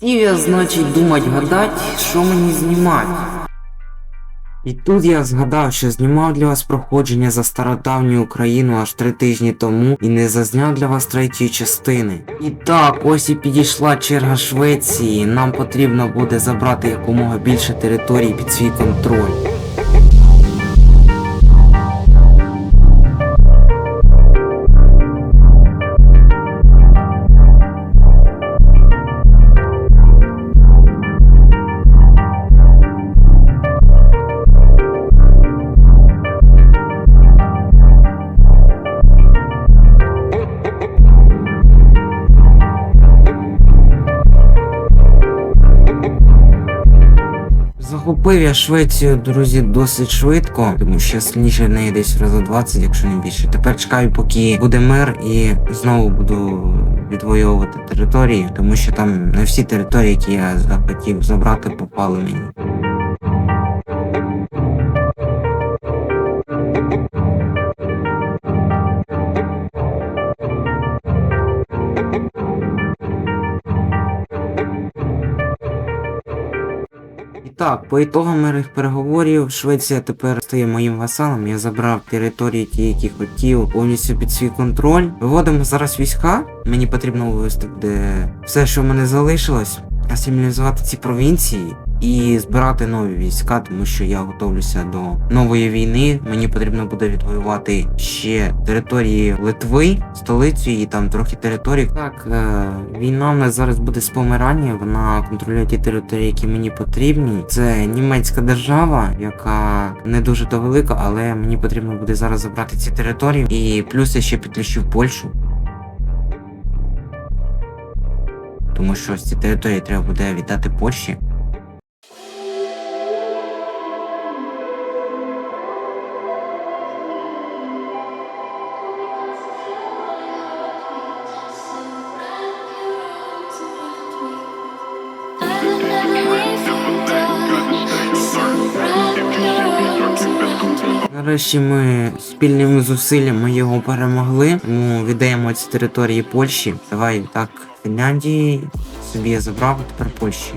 Сів я, значить, думать, гадать, що мені знімати. І тут я згадав, що знімав для вас проходження за стародавню Україну аж три тижні тому і не зазняв для вас третьої частини. І так, ось і підійшла черга Швеції. Нам потрібно буде забрати якомога більше територій під свій контроль. Захопив я Швецію, друзі, досить швидко, тому що сильніше неї десь разу 20, якщо не більше. Тепер чекаю, поки буде мир, і знову буду відвоювати території, тому що там не всі території, які я захотів забрати, попали мені. Так, по ітогам мирних переговорів Швеція тепер стає моїм васалом. Я забрав території ті, які хотів, повністю під свій контроль. Виводимо зараз війська. Мені потрібно вивести де все, що в мене залишилось, асимілізувати ці провінції і збирати нові війська, тому що я готовлюся до нової війни. Мені потрібно буде відвоювати ще території Литви, столицю і там трохи територій. Так, е, війна в нас зараз буде з Померанії, вона контролює ті території, які мені потрібні. Це німецька держава, яка не дуже то велика, але мені потрібно буде зараз забрати ці території. І плюс я ще підключив Польщу. Тому що ось ці території треба буде віддати Польщі. Нарешті ми спільними зусиллями його перемогли. Тому віддаємо ці території Польщі. Давай так, Фінляндії собі я забрав, а тепер Польщі.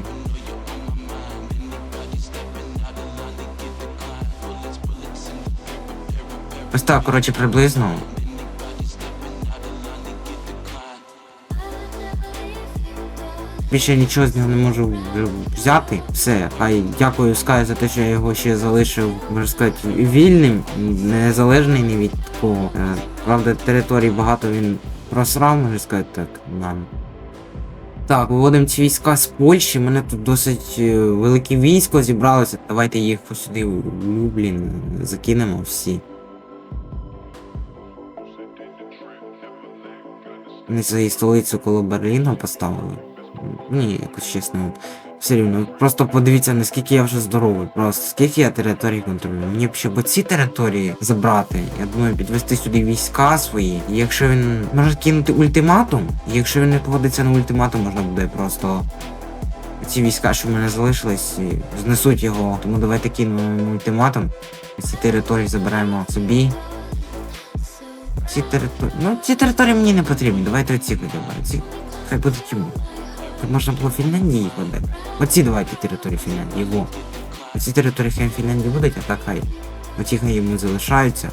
Ось так, коротше, приблизно. Більше нічого з нього не можу взяти. Все, хай дякую Скай за те, що я його ще залишив, можна сказати, вільним, незалежний ні від кого. Е, Правда, територій багато він просрав, можна сказати так, нам. Так, виводимо ці війська з Польщі. Мене тут досить е, велике військо зібралося. Давайте їх сюди в Люблін закинемо всі. Вони свою столицю коло Берліна поставили. Ні, якось чесно. Все рівно. Просто подивіться, наскільки я вже здоровий. Просто скільки я територій контролюю. Мені б ще б ці території забрати. Я думаю, підвести сюди війська свої. І якщо він може кинути ультиматум, і якщо він не погодиться на ультиматум, можна буде просто. Ці війська, що в мене залишились, і знесуть його. Тому давайте кинемо ультиматум. Ці території заберемо собі. Ці території. Ну, ці території мені не потрібні. Давайте оці б. Ці хай будуть йому. Можна було Фінляндії віддати. Оці давайте території Фінляндії, во. Оці території хай Фінляндії будуть, а так хай. Оті хай йому залишаються.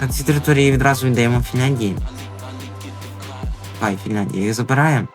А ці території відразу віддаємо Фінляндії. Хай Фінляндії їх забираємо.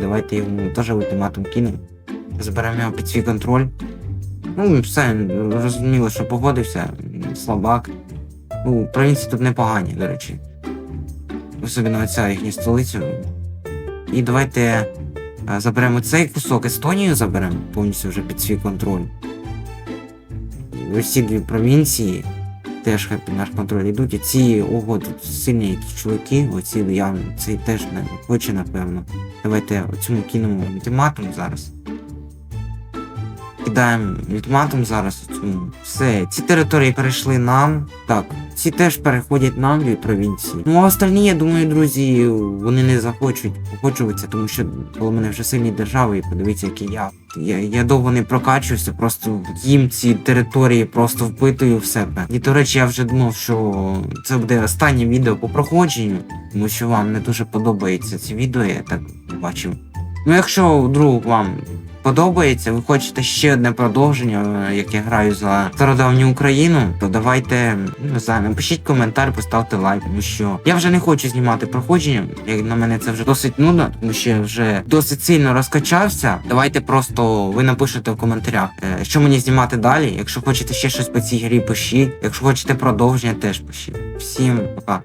Давайте йому теж ультиматум кинемо. Заберемо його під свій контроль. Ну, все, розуміло, що погодився, слабак. Ну, провінції тут непогані, до речі. Особливо ця їхня столиця. І давайте е, заберемо цей кусок, Естонію заберемо повністю вже під свій контроль. ці дві провінції теж хай під наш контроль йдуть. І ці ого, сильні чуваки, оці явно, цей теж не хоче, напевно. Давайте цьому кинемо ультиматум зараз. Кидаємо ультиматум зараз цьому. Все, ці території перейшли нам. Так, ці теж переходять нам дві провінції. Ну а остальні, я думаю, друзі, вони не захочуть погоджуватися, тому що коло мене вже сильні держави, і подивіться, який я. Я, я довго не прокачуюся, просто їм ці території просто впитую в себе. І до речі, я вже думав, що це буде останнє відео по проходженню, тому що вам не дуже подобається ці відео, я так бачив. Ну, якщо вдруг вам подобається, ви хочете ще одне продовження, е, як я граю за стародавню Україну, то давайте не знаю, напишіть коментар, поставте лайк, тому що я вже не хочу знімати проходження. Як на мене це вже досить нудно, тому що я вже досить сильно розкачався. Давайте просто ви напишете в коментарях, е, що мені знімати далі. Якщо хочете ще щось по цій грі, пишіть. Якщо хочете продовження, теж пишіть. Всім пока.